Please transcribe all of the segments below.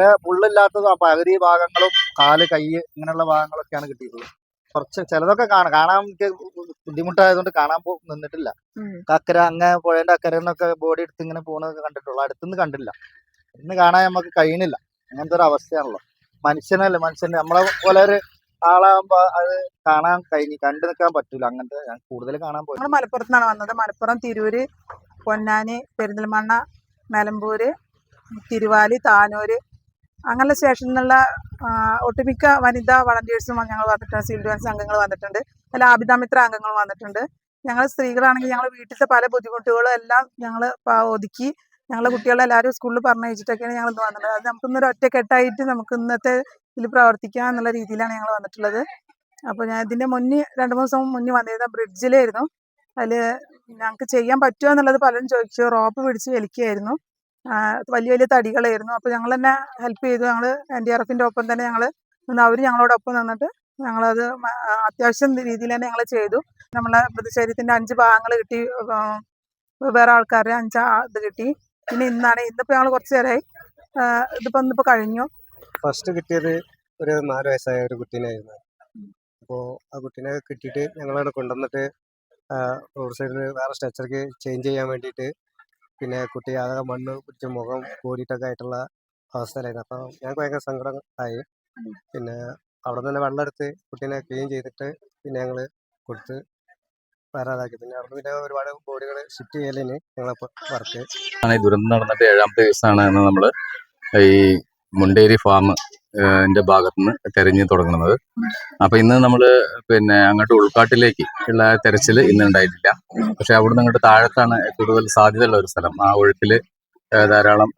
കുറെ പുള്ളില്ലാത്തത് പകുതി ഭാഗങ്ങളും കാൽ കൈ ഇങ്ങനെയുള്ള ഭാഗങ്ങളൊക്കെയാണ് കിട്ടിയിട്ടുള്ളത്. കുറച്ച് ചിലതൊക്കെ കാണാം. കാണാൻ എനിക്ക് ബുദ്ധിമുട്ടായതുകൊണ്ട് കാണാൻ പോ നിന്നിട്ടില്ല. കക്കര അക്കര അങ്ങ് പുഴേന്റെ അക്കരെ നിന്നൊക്കെ ബോഡി എടുത്ത് ഇങ്ങനെ പോകുന്നതൊക്കെ കണ്ടിട്ടുള്ളൂ. അടുത്തുനിന്ന് കണ്ടില്ല. ഇന്ന് കാണാൻ നമുക്ക് കഴിയണില്ല അങ്ങനത്തെ ഒരു അവസ്ഥയാണല്ലോ. മനുഷ്യനല്ലേ മനുഷ്യന് നമ്മളെ പോലെ ഒരു ആളാകുമ്പോ അത് കാണാൻ കഴിഞ്ഞു കണ്ടു നിൽക്കാൻ പറ്റൂല. അങ്ങനത്തെ ഞാൻ കൂടുതൽ കാണാൻ പോയി. നമ്മൾ മലപ്പുറത്ത് നിന്നാണ് വന്നത്. മലപ്പുറം തിരൂര് പൊന്നാനി പെരിന്തൽമണ്ണ നിലമ്പൂര് തിരുവാലി താനൂര് അങ്ങനെയുള്ള സ്റ്റേഷനിൽ നിന്നുള്ള ഒട്ടുമിക്ക വനിതാ വളണ്ടിയേഴ്സും ഞങ്ങൾ വന്നിട്ടുണ്ട്. സിവിൽ ഡിഫൻസ് അംഗങ്ങൾ വന്നിട്ടുണ്ട്. അല്ല ആബിദാമിത്ര അംഗങ്ങൾ വന്നിട്ടുണ്ട്. ഞങ്ങൾ സ്ത്രീകളാണെങ്കിൽ ഞങ്ങൾ വീട്ടിലത്തെ പല ബുദ്ധിമുട്ടുകളും എല്ലാം ഞങ്ങൾ ഒതുക്കി ഞങ്ങളെ കുട്ടികളെ എല്ലാവരും സ്കൂളിൽ പറഞ്ഞയച്ചിട്ടൊക്കെയാണ് ഞങ്ങൾ ഇന്ന് വന്നത് അത് നമുക്കിന്നൊരു ഒറ്റക്കെട്ടായിട്ട് നമുക്ക് ഇന്നത്തെ ഇതിൽ പ്രവർത്തിക്കാം എന്നുള്ള രീതിയിലാണ് ഞങ്ങൾ വന്നിട്ടുള്ളത്. അപ്പോൾ ഞാൻ ഇതിന്റെ മുന്നേ രണ്ട് മൂന്ന് ദിവസം മുന്നേ വന്നിരുന്ന ബ്രിഡ്ജിലായിരുന്നു. അതിൽ ഞങ്ങൾക്ക് ചെയ്യാൻ പറ്റുമോ എന്നുള്ളത് പലരും ചോദിച്ചു. റോപ്പ് പിടിച്ച് വലിക്കുകയായിരുന്നു. വലിയ വലിയ തടികളായിരുന്നു. അപ്പോൾ ഞങ്ങൾ തന്നെ ഹെൽപ്പ് ചെയ്തു. ഞങ്ങൾ എൻ ഡി ആർ എഫിന്റെ ഒപ്പം തന്നെ ഞങ്ങൾ നിന്ന് അവർ ഞങ്ങളോടൊപ്പം നിന്നിട്ട് ഞങ്ങളത് അത്യാവശ്യം രീതിയിൽ തന്നെ ഞങ്ങൾ ചെയ്തു. നമ്മളെ പ്രതിഷേധത്തിന്റെ അഞ്ച് ഭാഗങ്ങൾ കിട്ടി. വേറെ ആൾക്കാരെ അഞ്ച് ഇത് കിട്ടി. പിന്നെ ഇന്നാണ് ഇന്നിപ്പോൾ ഞങ്ങൾ കുറച്ച് നേരമായി ഇതിപ്പോൾ ഇന്നിപ്പോൾ കഴിഞ്ഞു. ഫസ്റ്റ് കിട്ടിയത് ഒരു നാല് വയസ്സായ ഒരു കുട്ടീനായിരുന്നു അപ്പോൾ ആ കുട്ടീനെ കിട്ടിയിട്ട് ഞങ്ങളവിടെ കൊണ്ടുവന്നിട്ട് റോഡ് സൈഡിൽ വേറെ സ്ട്രെച്ചർക്ക് ചേഞ്ച് ചെയ്യാൻ വേണ്ടിയിട്ട് പിന്നെ കുട്ടി ആകെ മണ്ണ് പിടിച്ച് മുഖം കൂടിയിട്ടൊക്കെ ആയിട്ടുള്ള അവസ്ഥയിലായിരുന്നു. അപ്പോൾ ഞങ്ങൾക്ക് ഭയങ്കര സങ്കടം ആയി. പിന്നെ അവിടെ തന്നെ വെള്ളം എടുത്ത് കുട്ടീനെ ക്ലീൻ ചെയ്തിട്ട് പിന്നെ ഞങ്ങൾ കൊടുത്ത് വരാതാക്കി. പിന്നെ അവിടെ പിന്നെ ഒരുപാട് ബോഡികൾ ഷിഫ്റ്റ് ചെയ്യലിന് ഞങ്ങളെ വർക്ക് ദുരന്തം നടന്നിട്ട് ഏഴാമത്തെ ദിവസമാണ് നമ്മൾ ഈ മുണ്ടേരി ഫാം ന്റെ ഭാഗത്തുനിന്ന് തെരഞ്ഞു തുടങ്ങുന്നത്. അപ്പൊ ഇന്ന് നമ്മൾ പിന്നെ അങ്ങോട്ട് ഉൾക്കാട്ടിലേക്ക് ഉള്ള തെരച്ചിൽ ഇന്ന് ഉണ്ടായിട്ടില്ല. പക്ഷെ അവിടുന്ന് അങ്ങോട്ട് താഴത്താണ് കൂടുതൽ സാധ്യതയുള്ള ഒരു സ്ഥലം. ആ ഒഴുക്കിൽ ധാരാളം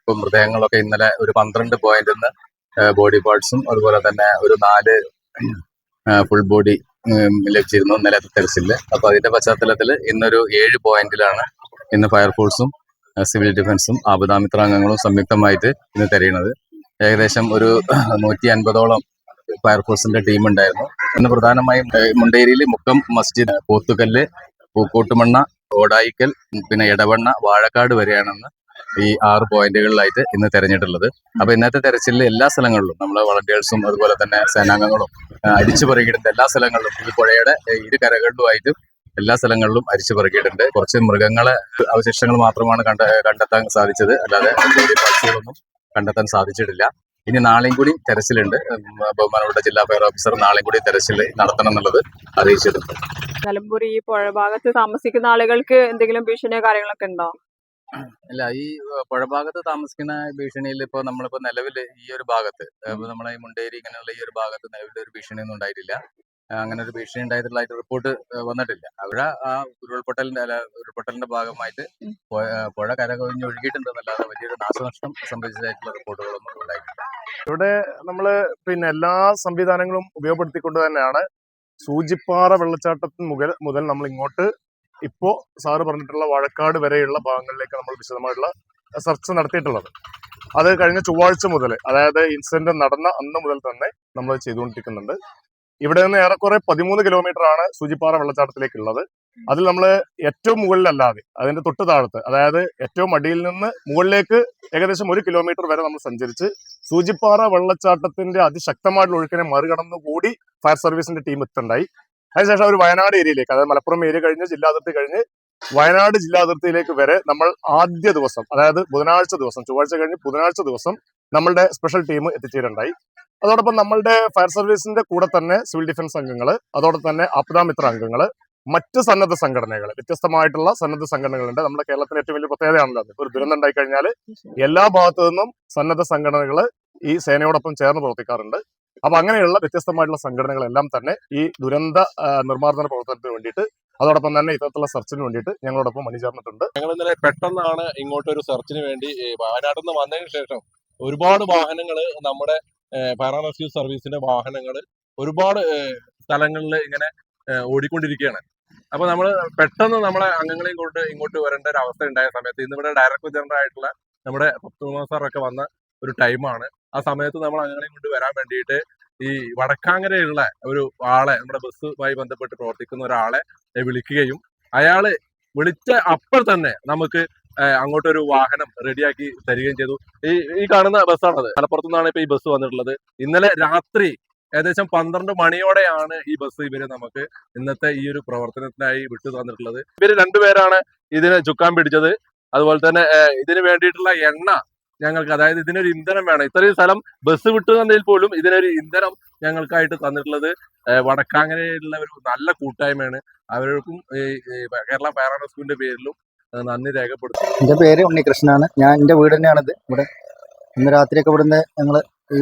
ഇപ്പൊ മൃതദേഹങ്ങളൊക്കെ ഇന്നലെ ഒരു പന്ത്രണ്ട് പോയിന്റിൽ നിന്ന് ബോഡി പാർട്സും അതുപോലെ തന്നെ ഒരു നാല് ഫുൾ ബോഡി ലഭിച്ചിരുന്നു ഇന്നലെ തെരച്ചിലിൽ. അപ്പൊ അതിന്റെ പശ്ചാത്തലത്തിൽ ഇന്നൊരു ഏഴ് പോയിന്റിലാണ് ഇന്ന് ഫയർഫോഴ്സും സിവിൽ ഡിഫൻസും ആപദാമിത്രാംഗങ്ങളും സംയുക്തമായിട്ട് ഇന്ന് തെരയുന്നത്. ഏകദേശം ഒരു നൂറ്റി അൻപതോളം ഫയർഫോഴ്സിന്റെ ടീം ഉണ്ടായിരുന്നു ഇന്ന് പ്രധാനമായും മുണ്ടേരിയിൽ മുക്കം മസ്ജിദ് പോത്തുകല്ല് പൂക്കോട്ടുമണ്ണ ഓടായിക്കൽ പിന്നെ ഇടവണ്ണ വാഴക്കാട് വരെയാണെന്ന് ഈ ആറ് പോയിന്റുകളിലായിട്ട് ഇന്ന് തെരഞ്ഞിട്ടുള്ളത്. അപ്പൊ ഇന്നത്തെ തെരച്ചിലിൽ എല്ലാ സ്ഥലങ്ങളിലും നമ്മളെ വളണ്ടിയേഴ്സും അതുപോലെ തന്നെ സേനാംഗങ്ങളും അടിച്ചു പറയുന്ന എല്ലാ സ്ഥലങ്ങളിലും ഈ പുഴയുടെ ഇരു കരകളിലുമായിട്ട് എല്ലാ സ്ഥലങ്ങളിലും അരിച്ചു പെറുക്കിയിട്ടുണ്ട്. കുറച്ച് മൃഗങ്ങളെ അവശിഷ്ടങ്ങൾ മാത്രമാണ് കണ്ട കണ്ടെത്താൻ സാധിച്ചത്. അല്ലാതെ പക്ഷികളൊന്നും കണ്ടെത്താൻ സാധിച്ചിട്ടില്ല. ഇനി നാളെയും കൂടി തെരച്ചിലുണ്ട്. ബഹുമാനപ്പെട്ട ജില്ലാ ഫയർ ഓഫീസർ നാളെയും കൂടി തെരച്ചിൽ നടത്തണം എന്നുള്ളത് അറിയിച്ചിട്ടുണ്ട്. നിലമ്പൂർ ഈ പുഴ ഭാഗത്ത് താമസിക്കുന്ന ആളുകൾക്ക് എന്തെങ്കിലും ഭീഷണിയോ കാര്യങ്ങളൊക്കെ ഉണ്ടോ? അല്ല ഈ പുഴഭാഗത്ത് താമസിക്കുന്ന ഭീഷണിയിൽ ഇപ്പോൾ നമ്മളിപ്പോൾ നിലവിൽ ഈ ഒരു ഭാഗത്ത് നമ്മളെ ഈ മുണ്ടേരി ഇങ്ങനെയുള്ള ഈ ഒരു ഭാഗത്ത് നിലവിൽ ഒരു ഭീഷണിയൊന്നും ഉണ്ടായിട്ടില്ല. അങ്ങനെ ഒരു ഭീഷണി ഉണ്ടായിട്ടുള്ളതായിട്ട് റിപ്പോർട്ട് വന്നിട്ടില്ല. അവിടെ ആ ഉരുൾപൊട്ടലിന്റെ അല്ല ഉരുൾപൊട്ടലിന്റെ ഭാഗമായിട്ട് പുഴ കരകൊഴിഞ്ഞ് പുഴ കരകവിഞ്ഞ് ഒഴുകിയിട്ടുണ്ടെന്നല്ലാതെ വലിയൊരു നാശനഷ്ടം സംബന്ധിച്ചതായിട്ടുള്ള റിപ്പോർട്ടുകളൊന്നും ഉണ്ടായിട്ടില്ല ഇവിടെ നമ്മൾ പിന്നെ എല്ലാ സംവിധാനങ്ങളും ഉപയോഗപ്പെടുത്തിക്കൊണ്ട് തന്നെയാണ് സൂചിപ്പാറ വെള്ളച്ചാട്ടത്തിന് മുതൽ മുതൽ നമ്മൾ ഇങ്ങോട്ട് ഇപ്പോ സാറ് പറഞ്ഞിട്ടുള്ള വാഴക്കാട് വരെയുള്ള ഭാഗങ്ങളിലേക്ക് നമ്മൾ വിശദമായിട്ടുള്ള സെർച്ച് നടത്തിയിട്ടുള്ളത്. അത് കഴിഞ്ഞ ചൊവ്വാഴ്ച മുതൽ അതായത് ഇൻസിഡന്റ് നടന്ന അന്ന് മുതൽ തന്നെ നമ്മൾ ചെയ്തുകൊണ്ടിരിക്കുന്നുണ്ട്. ഇവിടെ നിന്ന് ഏറെക്കുറെ പതിമൂന്ന് കിലോമീറ്റർ ആണ് സൂചിപ്പാറ വെള്ളച്ചാട്ടത്തിലേക്കുള്ളത്. അതിൽ നമ്മൾ ഏറ്റവും മുകളിലല്ലാതെ അതിന്റെ തൊട്ട് താഴത്ത് അതായത് ഏറ്റവും അടിയിൽ നിന്ന് മുകളിലേക്ക് ഏകദേശം ഒരു കിലോമീറ്റർ വരെ നമ്മൾ സഞ്ചരിച്ച് സൂചിപ്പാറ വെള്ളച്ചാട്ടത്തിന്റെ അതിശക്തമായിട്ടുള്ള ഒഴുക്കിനെ മറികടന്നു കൂടി ഫയർ സർവീസിന്റെ ടീം എത്തുണ്ടായി. അതിനുശേഷം അവർ വയനാട് ഏരിയയിലേക്ക് അതായത് മലപ്പുറം ഏരിയ കഴിഞ്ഞ് ജില്ലാ അതിർത്തി കഴിഞ്ഞ് വയനാട് ജില്ലാ അതിർത്തിയിലേക്ക് വരെ നമ്മൾ ആദ്യ ദിവസം അതായത് ബുധനാഴ്ച ദിവസം ചൊവ്വാഴ്ച കഴിഞ്ഞ് ബുധനാഴ്ച ദിവസം നമ്മളുടെ സ്പെഷ്യൽ ടീം എത്തിച്ചേരുണ്ടായി. അതോടൊപ്പം നമ്മളുടെ ഫയർ സർവീസിന്റെ കൂടെ തന്നെ സിവിൽ ഡിഫൻസ് അംഗങ്ങൾ അതോടൊപ്പം തന്നെ ആപ്താമിത്ര അംഗങ്ങൾ മറ്റ് സന്നദ്ധ സംഘടനകൾ വ്യത്യസ്തമായിട്ടുള്ള സന്നദ്ധ സംഘടനകളുണ്ട്. നമ്മുടെ കേരളത്തിന് ഏറ്റവും വലിയ പ്രത്യേകതയാണല്ലോ ഒരു ദുരന്തം ഉണ്ടായി കഴിഞ്ഞാൽ എല്ലാ ഭാഗത്തു നിന്നും സന്നദ്ധ സംഘടനകൾ ഈ സേനയോടൊപ്പം ചേർന്ന് പ്രവർത്തിക്കാറുണ്ട്. അപ്പൊ അങ്ങനെയുള്ള വ്യത്യസ്തമായിട്ടുള്ള സംഘടനകളെല്ലാം തന്നെ ഈ ദുരന്ത നിർമ്മാർജന പ്രവർത്തനത്തിന് വേണ്ടിയിട്ട് അതോടൊപ്പം തന്നെ ഇത്തരത്തിലുള്ള സെർച്ചിന് വേണ്ടിയിട്ട് ഞങ്ങളോടൊപ്പം അണിചേർന്നിട്ടുണ്ട് ഞങ്ങൾ ഇന്നലെ പെട്ടെന്നാണ് ഇങ്ങോട്ട് ഒരു സെർച്ചിന് വേണ്ടി വയനാട്ടിൽ നിന്ന് വന്നതിന് ശേഷം ഒരുപാട് വാഹനങ്ങൾ നമ്മുടെ ഫയർ റെസ്ക്യൂ സർവീസിന്റെ വാഹനങ്ങൾ ഒരുപാട് സ്ഥലങ്ങളിൽ ഇങ്ങനെ ഓടിക്കൊണ്ടിരിക്കുകയാണ് അപ്പൊ നമ്മൾ പെട്ടെന്ന് നമ്മളെ അംഗങ്ങളെയും കൊണ്ട് ഇങ്ങോട്ട് വരേണ്ട ഒരു അവസ്ഥ ഉണ്ടായ സമയത്ത് ഇന്ന് ഇവിടെ ഡയറക്ടർ ജനറൽ ആയിട്ടുള്ള നമ്മുടെ പത്തുമാ സാറൊക്കെ വന്ന ഒരു ടൈമാണ് ആ സമയത്ത് നമ്മൾ അംഗങ്ങളെയും കൊണ്ട് വരാൻ വേണ്ടിയിട്ട് ഈ വടക്കാങ്ങരയുള്ള ഒരു ആളെ നമ്മുടെ ബസ്സുമായി ബന്ധപ്പെട്ട് പ്രവർത്തിക്കുന്ന ഒരാളെ വിളിക്കുകയും അയാൾ വിളിച്ച അപ്പോൾ തന്നെ നമുക്ക് അങ്ങോട്ടൊരു വാഹനം റെഡിയാക്കി തരികയും ചെയ്തു. ഈ ഈ കാണുന്ന ബസ്സാണത്. മലപ്പുറത്തു നിന്നാണ് ഇപ്പൊ ഈ ബസ് വന്നിട്ടുള്ളത്. ഇന്നലെ രാത്രി ഏകദേശം പന്ത്രണ്ട് മണിയോടെയാണ് ഈ ബസ് ഇവർ നമുക്ക് ഇന്നത്തെ ഈ ഒരു പ്രവർത്തനത്തിനായി വിട്ടു തന്നിട്ടുള്ളത്. ഇവർ രണ്ടുപേരാണ് ഇതിനെ ചുക്കാൻ പിടിച്ചത്. അതുപോലെ തന്നെ ഇതിന് വേണ്ടിയിട്ടുള്ള എണ്ണ ഞങ്ങൾക്ക് അതായത് ഇതിനൊരു ഇന്ധനം വേണം. ഇത്രയും സ്ഥലം ബസ് വിട്ടു തന്നതിൽ പോലും ഇതിനൊരു ഇന്ധനം ഞങ്ങൾക്കായിട്ട് തന്നിട്ടുള്ളത് വടക്കാങ്ങനെയുള്ള ഒരു നല്ല കൂട്ടായ്മയാണ്. അവർക്കും കേരള ഫയർ ആൻഡ് റെസ്ക്യൂവിന്റെ പേരിലും നന്ദി രേഖപ്പെടുത്തും എന്റെ പേര് ഉണ്ണികൃഷ്ണനാണ്. ഞാൻ എന്റെ വീട് തന്നെയാണിത്. ഇവിടെ ഇന്ന് രാത്രിയൊക്കെ ഇവിടുന്ന് ഞങ്ങൾ ഈ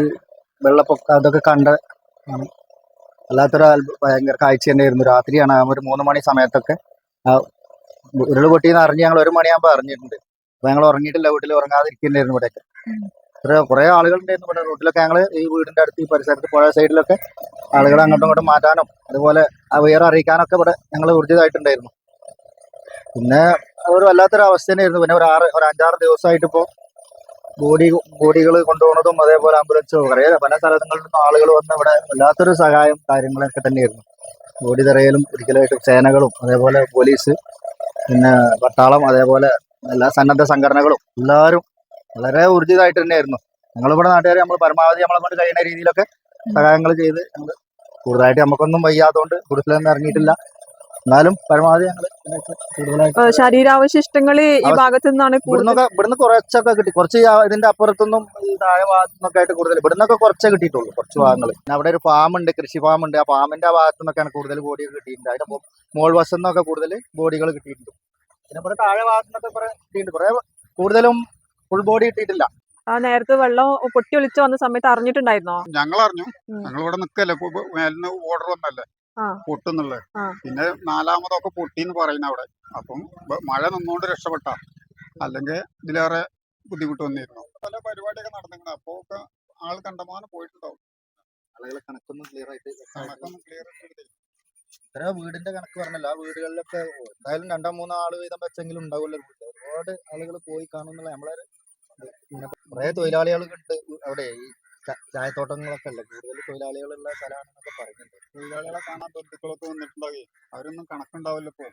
വെള്ളപ്പൊക്ക അതൊക്കെ കണ്ട. വല്ലാത്തൊരു ഭയങ്കര കാഴ്ച തന്നെയായിരുന്നു. രാത്രിയാണ്. ഒരു മൂന്ന് മണി സമയത്തൊക്കെ ആ ഉരുൾ പൊട്ടിയെന്ന് അറിഞ്ഞ് ഞങ്ങൾ ഒരു മണിയാകുമ്പോൾ അറിഞ്ഞിട്ടുണ്ട്. അപ്പൊ ഞങ്ങൾ ഉറങ്ങിയിട്ടില്ല. വീട്ടിൽ ഉറങ്ങാതിരിക്കുന്നുണ്ടായിരുന്നു ഇവിടെയൊക്കെ. ഇത്ര കുറെ ആളുകളുണ്ടായിരുന്നു ഇവിടെ റോഡിലൊക്കെ ഞങ്ങൾ ഈ വീടിന്റെ അടുത്ത് ഈ പരിസരത്ത് പുഴ സൈഡിലൊക്കെ ആളുകളെ അങ്ങോട്ടും ഇങ്ങോട്ടും മാറ്റാനും അതുപോലെ ആ വേറെ അറിയിക്കാനൊക്കെ ഇവിടെ ഞങ്ങൾ ഊർജിതമായിട്ടുണ്ടായിരുന്നു പിന്നെ ഒരു വല്ലാത്തൊരു അവസ്ഥ തന്നെയായിരുന്നു പിന്നെ ഒരു ആറ് ഒരു അഞ്ചാറ് ദിവസമായിട്ട് ഇപ്പോൾ ബോഡി ബോഡികൾ കൊണ്ടുപോകുന്നതും അതേപോലെ ആംബുലൻസ് കുറേ പല സ്ഥലങ്ങളിൽ നിന്നും ആളുകൾ വന്ന് ഇവിടെ വല്ലാത്തൊരു സഹായം കാര്യങ്ങളൊക്കെ തന്നെയായിരുന്നു. ബോഡി തറയിലും ഒരിക്കലായിട്ട് സേനകളും അതേപോലെ പോലീസ് പിന്നെ പട്ടാളം അതേപോലെ എല്ലാ സന്നദ്ധ സംഘടനകളും എല്ലാവരും വളരെ ഊർജിതമായിട്ട് തന്നെയായിരുന്നു. ഞങ്ങളിവിടെ നാട്ടുകാർ നമ്മൾ പരമാവധി നമ്മളെ കൊണ്ട് കഴിയുന്ന രീതിയിലൊക്കെ സഹായങ്ങൾ ചെയ്ത് കൂടുതലായിട്ട് നമുക്കൊന്നും വയ്യാത്തതുകൊണ്ട് കൂടുതലൊന്നും ഇറങ്ങിയിട്ടില്ല. എന്നാലും പരമാവധി ഞങ്ങൾ കൂടുതലായിട്ട് ഏഹ് ശരീരാവശിഷ്ടങ്ങൾ ഈ ഭാഗത്തു നിന്നാണ് ഇവിടുന്നൊക്കെ ഇവിടുന്ന് കുറച്ചൊക്കെ കിട്ടി. കുറച്ച് ഇതിന്റെ അപ്പുറത്തൊന്നും താഴെ ഭാഗത്തുനിന്നൊക്കെ ആയിട്ട് കൂടുതൽ ഇവിടുന്നൊക്കെ കുറച്ചേ കിട്ടിയിട്ടുള്ളൂ. കുറച്ച് ഭാഗങ്ങൾ പിന്നെ അവിടെ ഒരു ഫാം ഉണ്ട് കൃഷി ഫാം ഉണ്ട് ആ ഫാമിന്റെ ആ ഭാഗത്തു നിന്നൊക്കെയാണ് കൂടുതൽ ബോഡികൾ കിട്ടിയിട്ടുണ്ട്. അതിന്റെ മോൾ വശം നിന്നൊക്കെ കൂടുതൽ ബോഡികൾ കിട്ടിയിട്ടുണ്ട്. പിന്നെ ഇവിടെ താഴെ ഭാഗത്തു നിന്നൊക്കെ കുറെ കിട്ടിയിട്ടുണ്ട്. കുറെ കൂടുതലും ഫുൾ ബോഡി കിട്ടിയിട്ടില്ല. ആ നേരത്തെ വെള്ളം പൊട്ടി ഒളിച്ചു വന്ന സമയത്ത് അറിഞ്ഞിട്ടുണ്ടായിരുന്നോ? ഞങ്ങൾ അറിഞ്ഞു ഞങ്ങൾ ഇവിടെ നിക്കല്ലേ മേലിന്ന് ഓർഡർ വന്നല്ലേ. പൊട്ടുന്നുള്ളത്. പിന്നെ നാലാമതൊക്കെ പൊട്ടിന്ന് പറയുന്ന അവിടെ. അപ്പം മഴ നിന്നുകൊണ്ട് രക്ഷപ്പെട്ട. അല്ലെങ്കിൽ ഇതിലേറെ ബുദ്ധിമുട്ട് വന്നിരുന്നു. പല പരിപാടിയൊക്കെ നടന്നിരുന്നു. അപ്പോ ഒക്കെ ആൾ കണ്ടമാനം പോയിട്ടുണ്ടാവും. ആളുകൾ കണക്കൊന്നും ക്ലിയർ ആയിട്ട് കണക്കൊന്നും ക്ലിയർ ഇത്ര വീടിന്റെ കണക്ക് പറഞ്ഞല്ല. ആ വീടുകളിലൊക്കെ എന്തായാലും രണ്ടോ മൂന്നോ ആൾ വീതം വെച്ചെങ്കിലും ഉണ്ടാവുമല്ലോ വീട്ടിൽ. ഒരുപാട് ആളുകൾ പോയി കാണുന്നുള്ള നമ്മളെ കുറെ തൊഴിലാളികളൊക്കെ ഉണ്ട്. അവിടെ ഈ ചായത്തോട്ടങ്ങളൊക്കെ അല്ലേ? കൂടുതൽ തൊഴിലാളികളുള്ള സ്ഥലമാണെന്നൊക്കെ പറയുന്നുണ്ട്. തൊഴിലാളികളെ കാണാൻ ബന്ധുക്കളൊക്കെ വന്നിട്ടുണ്ടാവേ? അവരൊന്നും കണക്കുണ്ടാവില്ല ഇപ്പോ